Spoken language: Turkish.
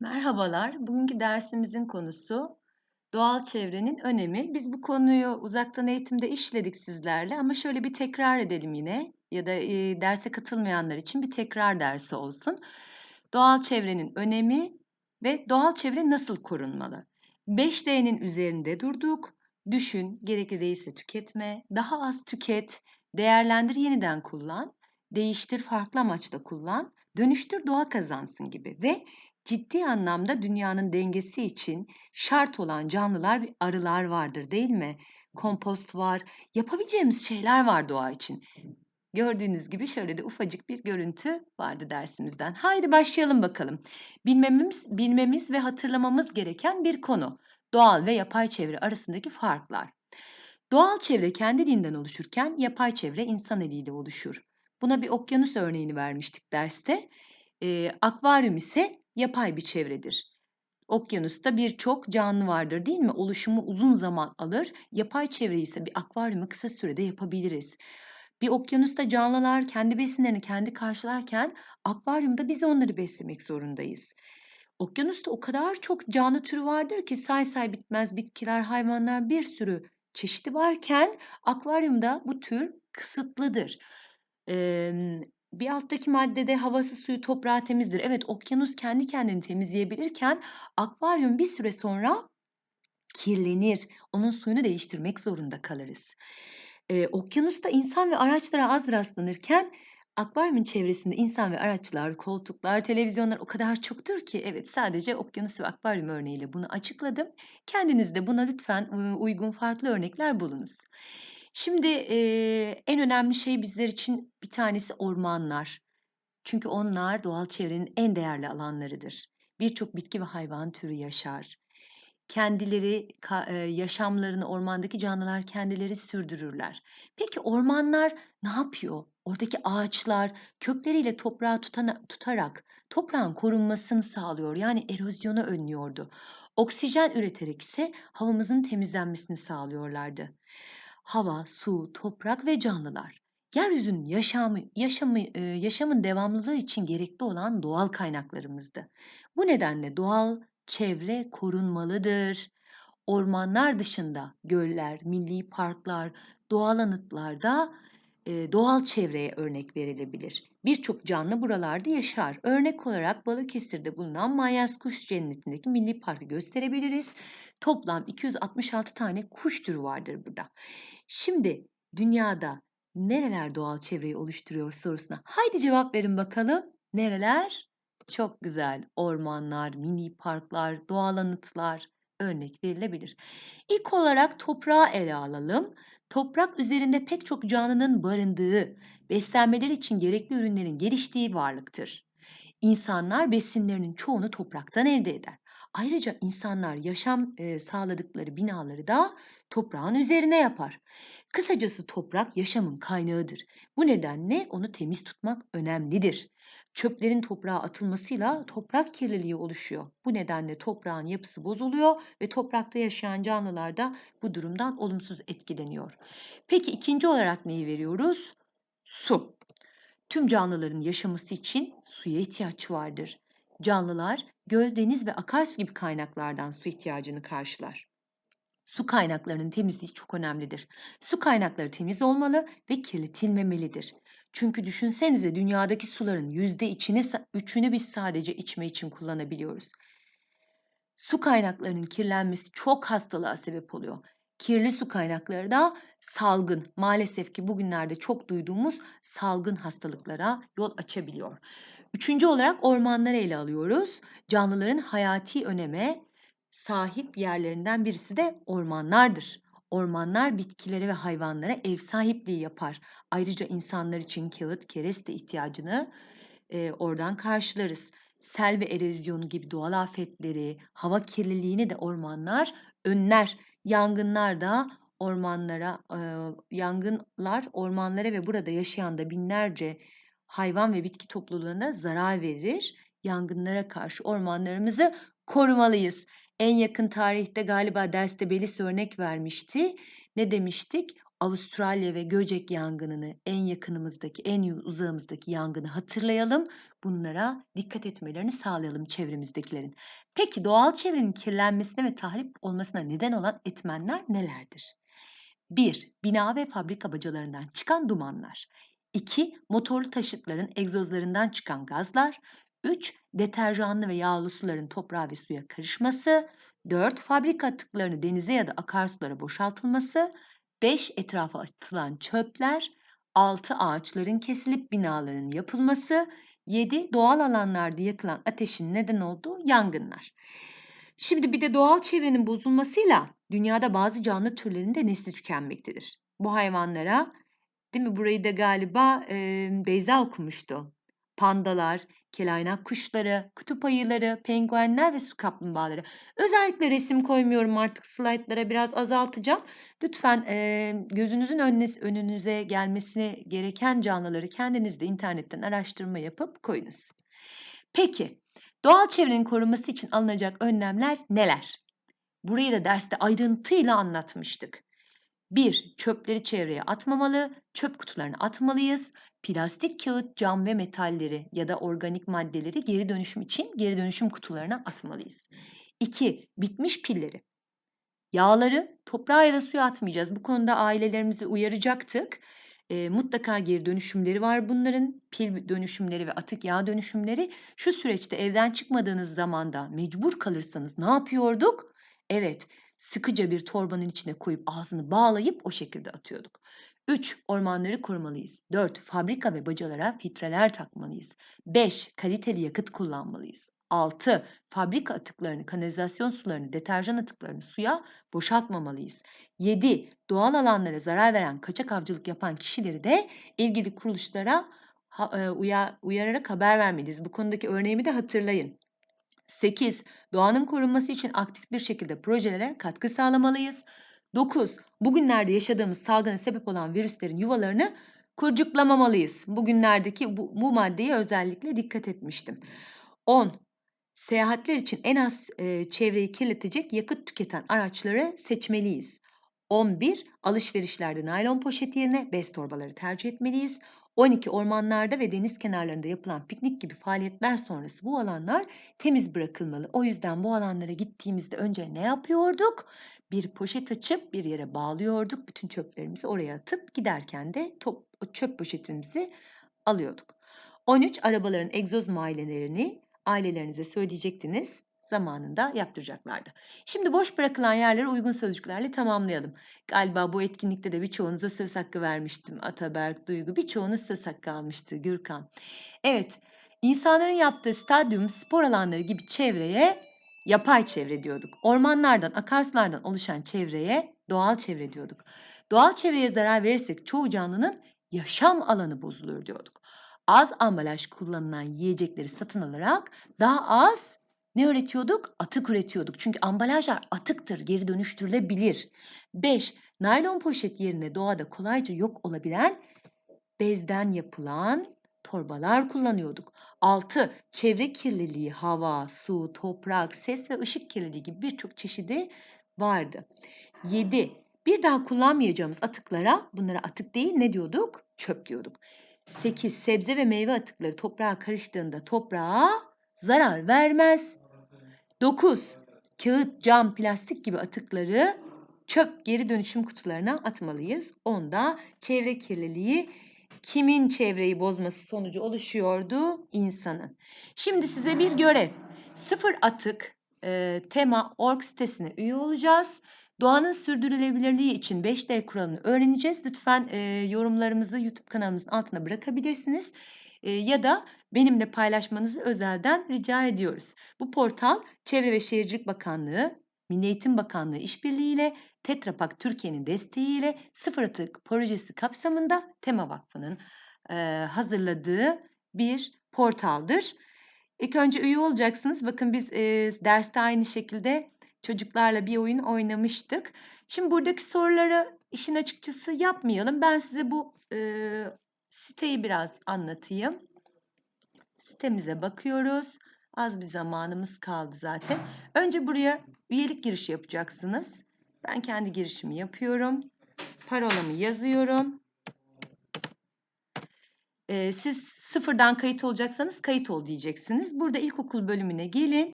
Merhabalar. Bugünkü dersimizin konusu doğal çevrenin önemi. Biz bu konuyu uzaktan eğitimde işledik sizlerle ama şöyle bir tekrar edelim yine ya da e, derse katılmayanlar için bir tekrar dersi olsun. Doğal çevrenin önemi ve doğal çevre nasıl korunmalı? 5D'nin üzerinde durduk. Düşün, gerekli değilse tüketme, daha az tüket, değerlendir, yeniden kullan, değiştir, farklı amaçla kullan, dönüştür, doğa kazansın gibi ve ciddi anlamda dünyanın dengesi için şart olan canlılar bir arılar vardır değil mi? Kompost var, yapabileceğimiz şeyler var doğa için. Gördüğünüz gibi şöyle de ufacık bir görüntü vardı dersimizden. Haydi başlayalım bakalım. Bilmemiz, bilmemiz ve hatırlamamız gereken bir konu. Doğal ve yapay çevre arasındaki farklar. Doğal çevre kendiliğinden oluşurken yapay çevre insan eliyle oluşur. Buna bir okyanus örneğini vermiştik derste. Ee, akvaryum ise yapay bir çevredir. Okyanusta birçok canlı vardır değil mi? Oluşumu uzun zaman alır. Yapay çevre ise bir akvaryumu kısa sürede yapabiliriz. Bir okyanusta canlılar kendi besinlerini kendi karşılarken akvaryumda biz onları beslemek zorundayız. Okyanusta o kadar çok canlı türü vardır ki say say bitmez bitkiler, hayvanlar bir sürü çeşidi varken akvaryumda bu tür kısıtlıdır. Emm, bir alttaki maddede havası, suyu, toprağı temizdir. Evet, okyanus kendi kendini temizleyebilirken akvaryum bir süre sonra kirlenir. Onun suyunu değiştirmek zorunda kalırız. Eee, okyanusta insan ve araçlara az rastlanırken akvaryumun çevresinde insan ve araçlar, koltuklar, televizyonlar o kadar çoktur ki evet sadece okyanus ve akvaryum örneğiyle bunu açıkladım. Kendiniz de buna lütfen uygun farklı örnekler bulunuz. Şimdi eee, en önemli şey bizler için bir tanesi ormanlar. Çünkü onlar doğal çevrenin en değerli alanlarıdır. Birçok bitki ve hayvan türü yaşar. Kendileri eee, yaşamlarını ormandaki canlılar kendileri sürdürürler. Peki ormanlar ne yapıyor? Oradaki ağaçlar kökleriyle toprağı tutana tutarak toprağın korunmasını sağlıyor. Yani erozyonu önlüyordu. Oksijen üreterek ise havamızın temizlenmesini sağlıyorlardı. Hava, su, toprak ve canlılar. Yeryüzünün yaşamı, yaşamı, yaşamın devamlılığı için gerekli olan doğal kaynaklarımızdı. Bu nedenle doğal çevre korunmalıdır. Ormanlar dışında göller, milli parklar, doğal anıtlarda doğal çevreye örnek verilebilir. Birçok canlı buralarda yaşar. Örnek olarak Balıkesir'de bulunan Manyas Kuş Cenneti'ndeki milli parkı gösterebiliriz. Toplam 266 tane kuş türü vardır burada. Şimdi dünyada nereler doğal çevreyi oluşturuyor sorusuna haydi cevap verin bakalım. Nereler? Çok güzel. Ormanlar, mini parklar, doğal anıtlar örnek verilebilir. İlk olarak toprağı ele alalım. Toprak üzerinde pek çok canlının barındığı, beslenmeleri için gerekli ürünlerin geliştiği varlıktır. İnsanlar besinlerinin çoğunu topraktan elde eder. Ayrıca insanlar yaşam sağladıkları binaları da toprağın üzerine yapar. Kısacası toprak yaşamın kaynağıdır. Bu nedenle onu temiz tutmak önemlidir. Çöplerin toprağa atılmasıyla toprak kirliliği oluşuyor. Bu nedenle toprağın yapısı bozuluyor ve toprakta yaşayan canlılar da bu durumdan olumsuz etkileniyor. Peki ikinci olarak neyi veriyoruz? Su. Tüm canlıların yaşaması için suya ihtiyaç vardır. Canlılar göl, deniz ve akarsu gibi kaynaklardan su ihtiyacını karşılar. Su kaynaklarının temizliği çok önemlidir. Su kaynakları temiz olmalı ve kirletilmemelidir. Çünkü düşünsenize dünyadaki suların yüzde içini, üçünü biz sadece içme için kullanabiliyoruz. Su kaynaklarının kirlenmesi çok hastalığa sebep oluyor. Kirli su kaynakları da salgın, maalesef ki bugünlerde çok duyduğumuz salgın hastalıklara yol açabiliyor. Üçüncü olarak ormanları ele alıyoruz. Canlıların hayati öneme sahip yerlerinden birisi de ormanlardır. Ormanlar bitkilere ve hayvanlara ev sahipliği yapar. Ayrıca insanlar için kağıt, kereste ihtiyacını e, oradan karşılarız. Sel ve erozyonu gibi doğal afetleri, hava kirliliğini de ormanlar önler. Yangınlar da ormanlara, e, yangınlar ormanlara ve burada yaşayan da binlerce hayvan ve bitki topluluğuna zarar verir. Yangınlara karşı ormanlarımızı korumalıyız. En yakın tarihte galiba derste Belis örnek vermişti. Ne demiştik? Avustralya ve Göcek yangınını, en yakınımızdaki, en uzağımızdaki yangını hatırlayalım. Bunlara dikkat etmelerini sağlayalım çevremizdekilerin. Peki doğal çevrenin kirlenmesine ve tahrip olmasına neden olan etmenler nelerdir? 1. Bina ve fabrika bacalarından çıkan dumanlar. 2. Motorlu taşıtların egzozlarından çıkan gazlar. 3. Deterjanlı ve yağlı suların toprağa ve suya karışması. 4. Fabrika atıklarını denize ya da akarsulara boşaltılması. 5. Etrafa atılan çöpler. 6. Ağaçların kesilip binaların yapılması. 7. Doğal alanlarda yakılan ateşin neden olduğu yangınlar. Şimdi bir de doğal çevrenin bozulmasıyla dünyada bazı canlı türlerinin de nesli tükenmektedir. Bu hayvanlara, değil mi? Burayı da galiba e, Beyza okumuştu. Pandalar, kelaynak kuşları, kutup ayıları, penguenler ve su kaplumbağaları. Özellikle resim koymuyorum artık slaytlara biraz azaltacağım. Lütfen e, gözünüzün önüne, önünüze gelmesine gereken canlıları kendiniz de internetten araştırma yapıp koyunuz. Peki, doğal çevrenin korunması için alınacak önlemler neler? Burayı da derste ayrıntıyla anlatmıştık. 1. Çöpleri çevreye atmamalı, çöp kutularına atmalıyız. Plastik, kağıt, cam ve metalleri ya da organik maddeleri geri dönüşüm için geri dönüşüm kutularına atmalıyız. 2. Bitmiş pilleri. Yağları toprağa ya da suya atmayacağız. Bu konuda ailelerimizi uyaracaktık. E, mutlaka geri dönüşümleri var bunların. Pil dönüşümleri ve atık yağ dönüşümleri. Şu süreçte evden çıkmadığınız zamanda mecbur kalırsanız ne yapıyorduk? Evet, sıkıca bir torbanın içine koyup ağzını bağlayıp o şekilde atıyorduk. 3. Ormanları korumalıyız. 4. Fabrika ve bacalara filtreler takmalıyız. 5. Kaliteli yakıt kullanmalıyız. 6. Fabrika atıklarını, kanalizasyon sularını, deterjan atıklarını suya boşaltmamalıyız. 7. Doğal alanlara zarar veren kaçak avcılık yapan kişileri de ilgili kuruluşlara e, uya- uyararak haber vermeliyiz. Bu konudaki örneğimi de hatırlayın. 8. Doğanın korunması için aktif bir şekilde projelere katkı sağlamalıyız. 9. Bugünlerde yaşadığımız salgına sebep olan virüslerin yuvalarını kurcuklamamalıyız. Bugünlerdeki bu, bu maddeye özellikle dikkat etmiştim. 10. Seyahatler için en az e, çevreyi kirletecek yakıt tüketen araçları seçmeliyiz. 11. Alışverişlerde naylon poşet yerine bez torbaları tercih etmeliyiz. 12. Ormanlarda ve deniz kenarlarında yapılan piknik gibi faaliyetler sonrası bu alanlar temiz bırakılmalı. O yüzden bu alanlara gittiğimizde önce ne yapıyorduk? Bir poşet açıp bir yere bağlıyorduk. Bütün çöplerimizi oraya atıp giderken de top, çöp poşetimizi alıyorduk. 13. Arabaların egzoz muayenelerini ailelerinize söyleyecektiniz. Zamanında yaptıracaklardı. Şimdi boş bırakılan yerleri uygun sözcüklerle tamamlayalım. Galiba bu etkinlikte de birçoğunuza söz hakkı vermiştim. Ataberk, Duygu birçoğunuz söz hakkı almıştı. Gürkan. Evet, insanların yaptığı stadyum, spor alanları gibi çevreye yapay çevre diyorduk. Ormanlardan, akarsulardan oluşan çevreye doğal çevre diyorduk. Doğal çevreye zarar verirsek çoğu canlının yaşam alanı bozulur diyorduk. Az ambalaj kullanılan yiyecekleri satın alarak daha az ne üretiyorduk? Atık üretiyorduk. Çünkü ambalajlar atıktır, geri dönüştürülebilir. 5. Naylon poşet yerine doğada kolayca yok olabilen bezden yapılan torbalar kullanıyorduk. 6. Çevre kirliliği, hava, su, toprak, ses ve ışık kirliliği gibi birçok çeşidi vardı. 7. Bir daha kullanmayacağımız atıklara, bunlara atık değil ne diyorduk? Çöp diyorduk. 8. Sebze ve meyve atıkları toprağa karıştığında toprağa zarar vermez. 9. Kağıt, cam, plastik gibi atıkları çöp geri dönüşüm kutularına atmalıyız. 10'da çevre kirliliği kimin çevreyi bozması sonucu oluşuyordu? İnsanın. Şimdi size bir görev. Sıfır atık e, tema org sitesine üye olacağız. Doğanın sürdürülebilirliği için 5D kuralını öğreneceğiz. Lütfen e, yorumlarımızı YouTube kanalımızın altına bırakabilirsiniz. E, ya da benimle paylaşmanızı özelden rica ediyoruz. Bu portal Çevre ve Şehircilik Bakanlığı, Milli Eğitim Bakanlığı işbirliğiyle Tetra Pak Türkiye'nin desteğiyle Sıfır Atık projesi kapsamında Tema Vakfı'nın e, hazırladığı bir portaldır. İlk önce üye olacaksınız. Bakın biz e, derste aynı şekilde çocuklarla bir oyun oynamıştık. Şimdi buradaki soruları işin açıkçası yapmayalım. Ben size bu e, siteyi biraz anlatayım. Sitemize bakıyoruz. Az bir zamanımız kaldı zaten. Önce buraya üyelik girişi yapacaksınız. Ben kendi girişimi yapıyorum. parolamı yazıyorum. Ee, siz sıfırdan kayıt olacaksanız kayıt ol diyeceksiniz. Burada ilkokul bölümüne gelin.